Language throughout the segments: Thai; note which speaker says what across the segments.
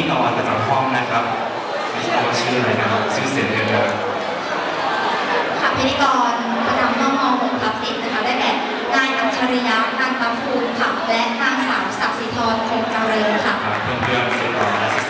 Speaker 1: ธีกรประจำห้องนะครับไม่ทราบว่าชื่ออะไรนะครับชื่อเสียงเรียนนะ
Speaker 2: ค่ะพิธีกรประจำห้องม .6 ทับ10นะคะได้แก่นายอัจฉริยะนันตภูมิค่ะและนางสาวศักดิ์สิทรคงเจริญค่ะ
Speaker 1: เพื่อนเพื่อนๆศิษย์และศิษย์ข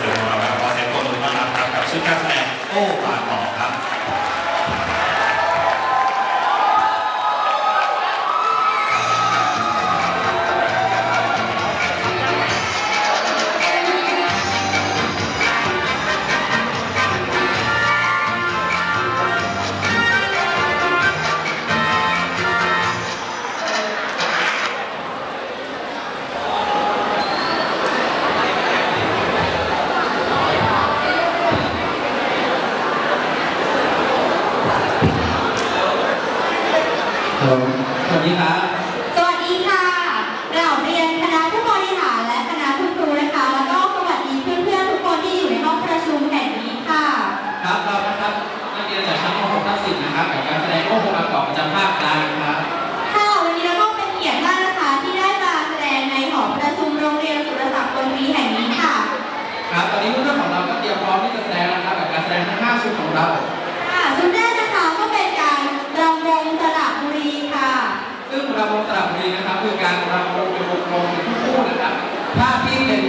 Speaker 1: องเรานะ ระ
Speaker 2: บุรีนะครั
Speaker 3: บ คือการ
Speaker 2: รำวง
Speaker 3: เป็นวงกลมเป็นคู่นะครับภาพที่เป็น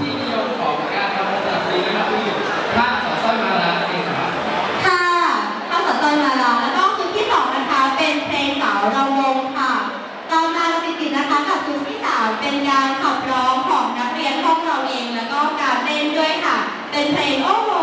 Speaker 3: ที่นิยมของการรำวงสระบุรีนะครับคือท่าสอดสร้อยมาลาเองครับ
Speaker 2: ค่ะข้าสารตอนมาลาแล้วก็ชุดที่สองนะคะเป็นเพลงสาวรำวงค่ะต่อมาเราติดนะคะกับชุดที่สามเป็นการขับร้องของนักเรียนห้องเราเอง แล้วก็การเต้นด้วยค่ะ เป็นเพลงโอ้โห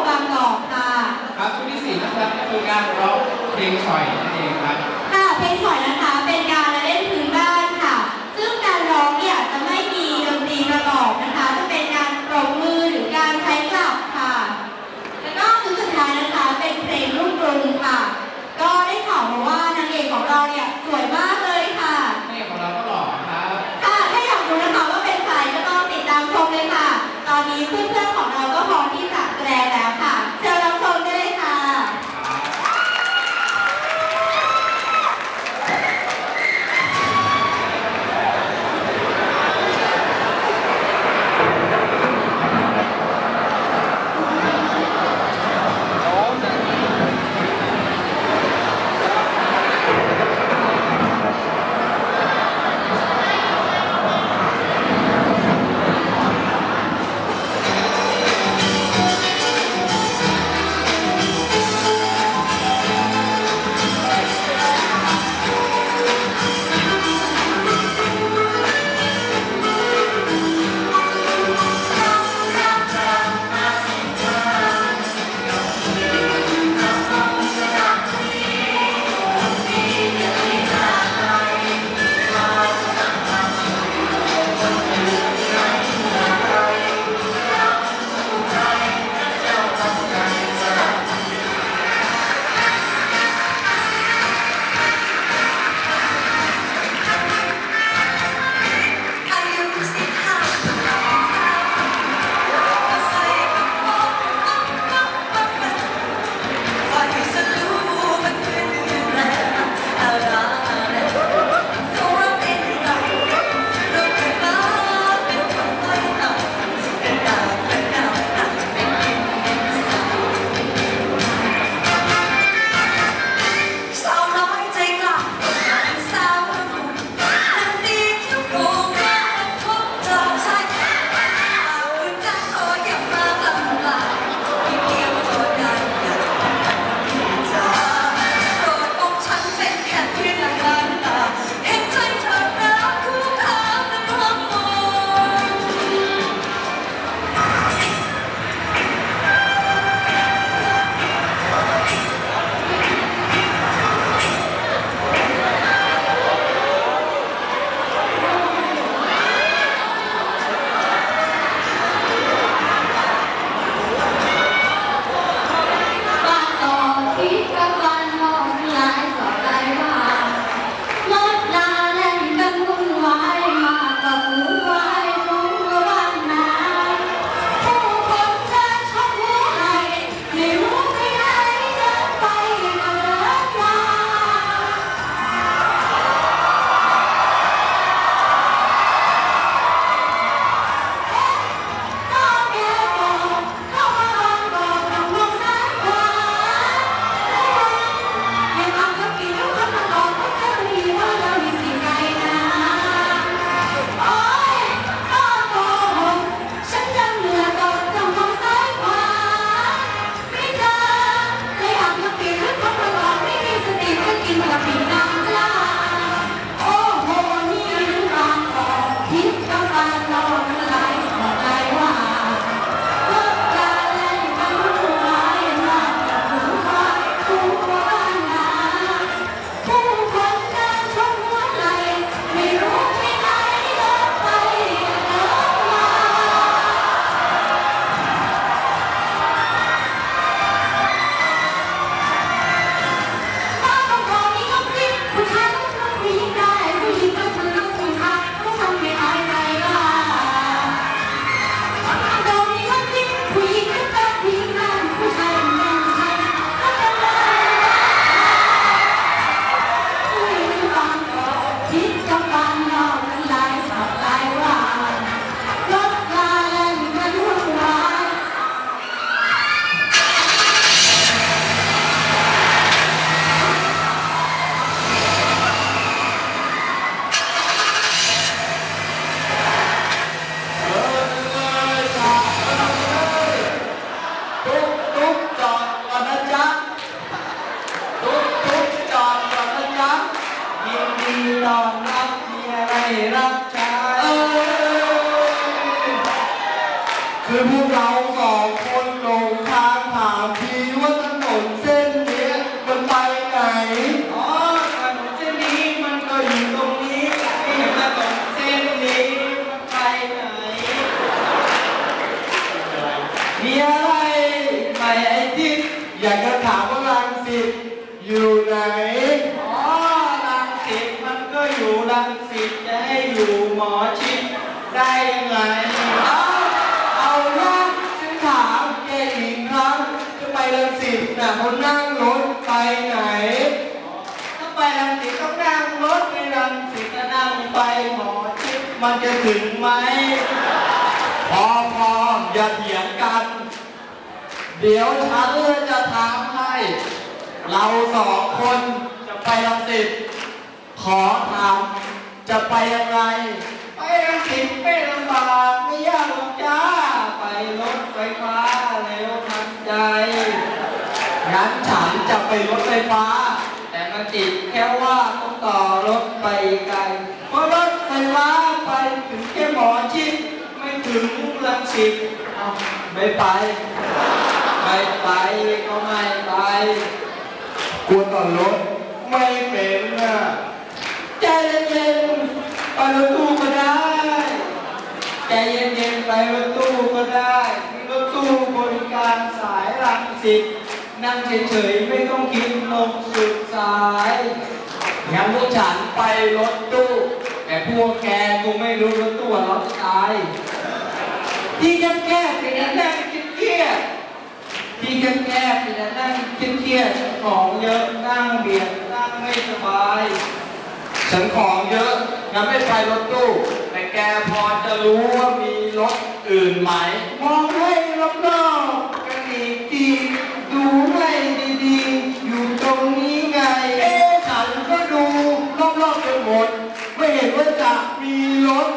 Speaker 2: คื
Speaker 3: อพวกเรา
Speaker 2: สองคนลงทางถามทีว่าถนนเส้นนี้มันไปไหน อ๋อถนนเส้นนี้มันก็อยู่
Speaker 3: ตรงนี้ไง
Speaker 2: ถนนเส้นนี้มันไปไหน มีอะไรไปไอจิ๊บอยากจะถามว่ารังสิ
Speaker 3: ต
Speaker 4: อยู่ไหน
Speaker 5: อ๋อรังสิตมันก็อยู่รังสิตจะให้อยู่หมอชิดได้ยังไง
Speaker 4: มัน
Speaker 5: จะถึงไหม
Speaker 4: พอพออย่าเถียงกัน เดี๋ยวฉันจะถามให้ เราสองคนจะไปลังสิตขอถามจะไปยังไง
Speaker 5: ไปลังสิตไม่ลำบากไม่ยากหรอกจ้า ไปรถไฟฟ้าเร็วทันใจ
Speaker 4: งั้นฉันจะไปรถไฟฟ้า
Speaker 5: แต่มันติดแค่ว่าต้องต่อรถไปไกล ถึงลังสิตไม่ไป ไม่ไปก็ไม่ไป
Speaker 4: กลัวตอนรถไม่เป็นอะ
Speaker 5: ใจเย็นๆไปรถตู้ก็ได้ ใจเย็นๆไปรถตู้ก็ได้รถตู้บริการสายลังสิตนั่งเฉยๆไม่ต้องกินนมสุดสาย
Speaker 4: งั้นพวกฉันไปรถตู้
Speaker 5: แต่พวกแกกูไม่รู้รถตู้รถตาย ที่แคบแคบอย่างนั้นได้กินเกียดที่แคบแคบอย่างนั้นได้กินเกียดของเยอะนั่งเบียดนั่งไม่สบาย
Speaker 4: ฉันของเยอะงั้นไม่ไปรถตู้ แต่แกพอจะรู้ว่ามีรถอื่นไหม
Speaker 5: มองให้รอบนอกกันอีกทีดูให้ดีๆ อยู่ตรงนี้ไง
Speaker 4: เอ๊ฉันก็ดูรอบๆจน
Speaker 5: ห
Speaker 4: ม
Speaker 6: ด ไม่เห็นว่าจะ
Speaker 2: มี
Speaker 3: ร
Speaker 1: ถ